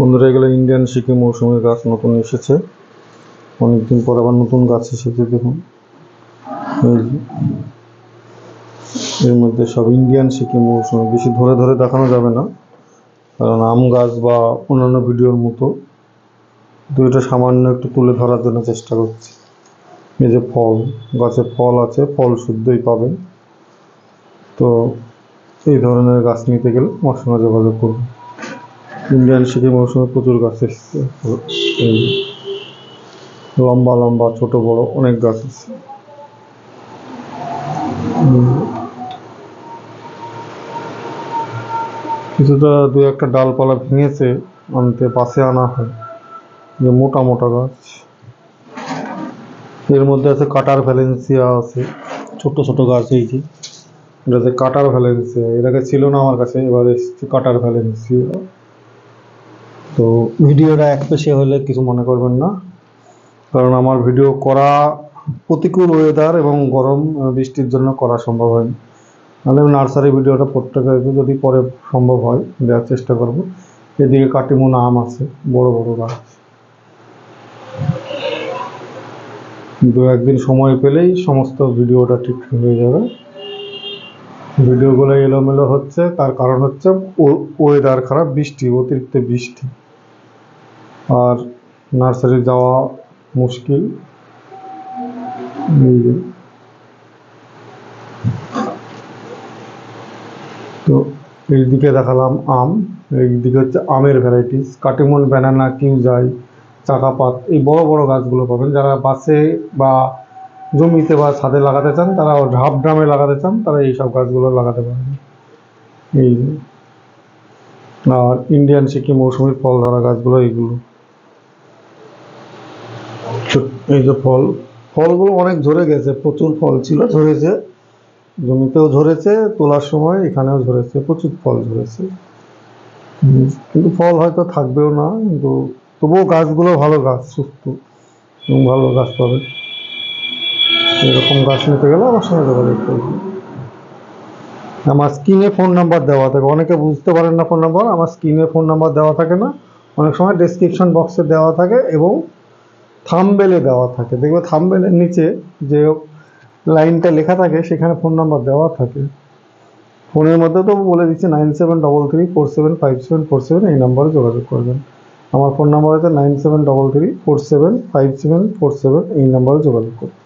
বন্ধুরা, এগুলো ইন্ডিয়ান সিকিম মৌসুমের গাছ নতুন এসেছে। অনেকদিন পর আবার নতুন গাছ এসেছে, দেখুন। এর মধ্যে সব ইন্ডিয়ান সিকিম মৌসুমে, বেশি ধরে ধরে দেখানো যাবে না। কারণ আম গাছ বা অন্যান্য ভিডিওর মতো। এটা সামান্য একটু তুলে ধরার জন্য চেষ্টা করছি। এই যে ফল, গাছে ফল আছে, ফল শুদ্ধই পাবেন। তো এই ধরনের গাছ নিতে গেলে আমার সঙ্গে যোগাযোগ করুন। ইন্ডিয়ান সিটি মৌসুমে প্রচুর গাছ এসছে। লম্বা লম্বা, ছোট, বড় অনেক গাছ আছে কিছুটা দু একটা ডালপালা ভেঙেছে, আনতে পাশে আনা হয়। যে মোটা মোটা গাছ। এর মধ্যে আছে কাটার ভ্যালেন্সিয়া আছে, ছোট ছোট গাছ এই যে। এটা হচ্ছে কাটার ভ্যালেন্সিয়া, এর আগে ছিল না আমার কাছে, এবার এসছে কাটার ভ্যালেন্সিয়া। তো ভিডিওটা এক পেশে হলে কিছু মনে করবেন না। কারণ আমার ভিডিও করা প্রতিকূল ওয়েদার এবং গরম বৃষ্টির জন্য করা সম্ভব হয়নি। নাহলে আমি নার্সারি ভিডিওটা প্রত্যেকে যদি পরে সম্ভব হয়, দেওয়ার চেষ্টা করব। এদিকে কাটিমুন আম আছে, বড় বড় গাছ। দু একদিন সময় পেলেই সমস্ত ভিডিওটা ঠিক হয়ে যাবে। ভিডিওগুলো এলোমেলো হচ্ছে, তার কারণ হচ্ছে ওয়েদার খারাপ, বৃষ্টি, অতিরিক্ত বৃষ্টি। আর নার্সারি যাওয়া মুশকিল। তো এইদিকে দেখালাম আম এইদিকে হচ্ছে আমের ভ্যারাইটিস কাটিমন ব্যানানা কিউজাই, চাকাপাত, এই বড় বড় গাছগুলো পাবেন। যারা বাসে বা জমিতে বা ছাদে লাগাতে চান, তারা ঢাপ ড্রামে লাগাতে চান, তারা এই সব গাছগুলো লাগাতে পারেন এই আর ইন্ডিয়ান সিকিম মৌসুমী ফল ধরা গাছগুলো এইগুলো। এই যে ফল, ফলগুলো অনেক ঝরে গেছে, প্রচুর ফল ছিল, ঝরেছে, জমিতেও ঝরেছে, তোলার সময় এখানেও ঝরেছে, প্রচুর ফল ঝরেছে। কিন্তু ফল হয়তো থাকবেও না, কিন্তু তবুও গাছগুলো ভালো গাছ, সুস্থ, এবং ভালো গাছ পাবে। এরকম গাছ নিতে গেলে আমার সঙ্গে যোগাযোগ করবে। আমার স্ক্রিনে ফোন নাম্বার দেওয়া থাকে, অনেকে বুঝতে পারেন না ফোন নাম্বার, আমার স্ক্রিনে ফোন নাম্বার দেওয়া থাকে না। অনেক সময় ডেসক্রিপশন বক্সে দেওয়া থাকে, এবং থামবেলে দেওয়া থাকে। দেখবে থামবেলের নিচে যে লাইনটা লেখা থাকে, সেখানে ফোন নাম্বার দেওয়া থাকে। ফোনের মধ্যে তো বলে দিচ্ছে nine seven double three four seven five seven four seven এই নাম্বারে যোগাযোগ করবেন। আমার ফোন নাম্বার হচ্ছে nine seven double three four seven five seven four seven এই নাম্বারে যোগাযোগ করুন